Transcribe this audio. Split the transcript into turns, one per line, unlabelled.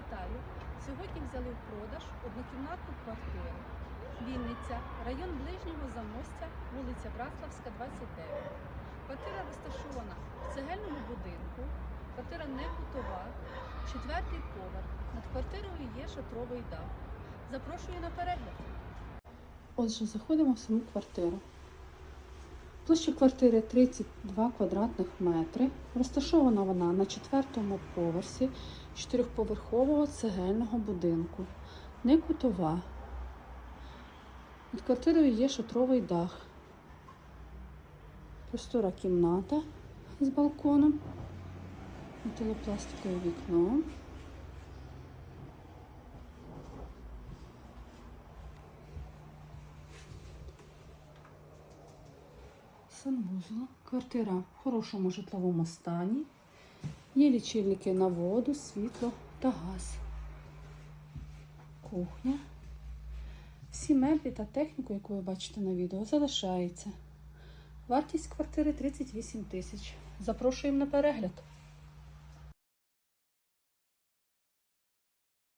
Вітаю! Сьогодні взяли в продаж однокімнатну квартиру. Вінниця, район ближнього замостя, вулиця Браславська, 29. Квартира розташована в цегельному будинку. Квартира не кутова, четвертий поверх. Над квартирою є шатровий дах. Запрошую на перегляд. Отже, заходимо в саму квартиру. Площа квартири 32 квадратних метри. Розташована вона на четвертому поверсі чотирьохповерхового цегельного будинку. Не кутова. Над квартирою є шатровий дах. Простора кімната з балконом. Металопластикове вікно. Санвузол. Квартира в хорошому житловому стані. Є лічильники на воду, світло та газ. Кухня. Всі меблі та техніку, яку ви бачите на відео, залишається. Вартість квартири 38 тисяч. Запрошуємо на перегляд.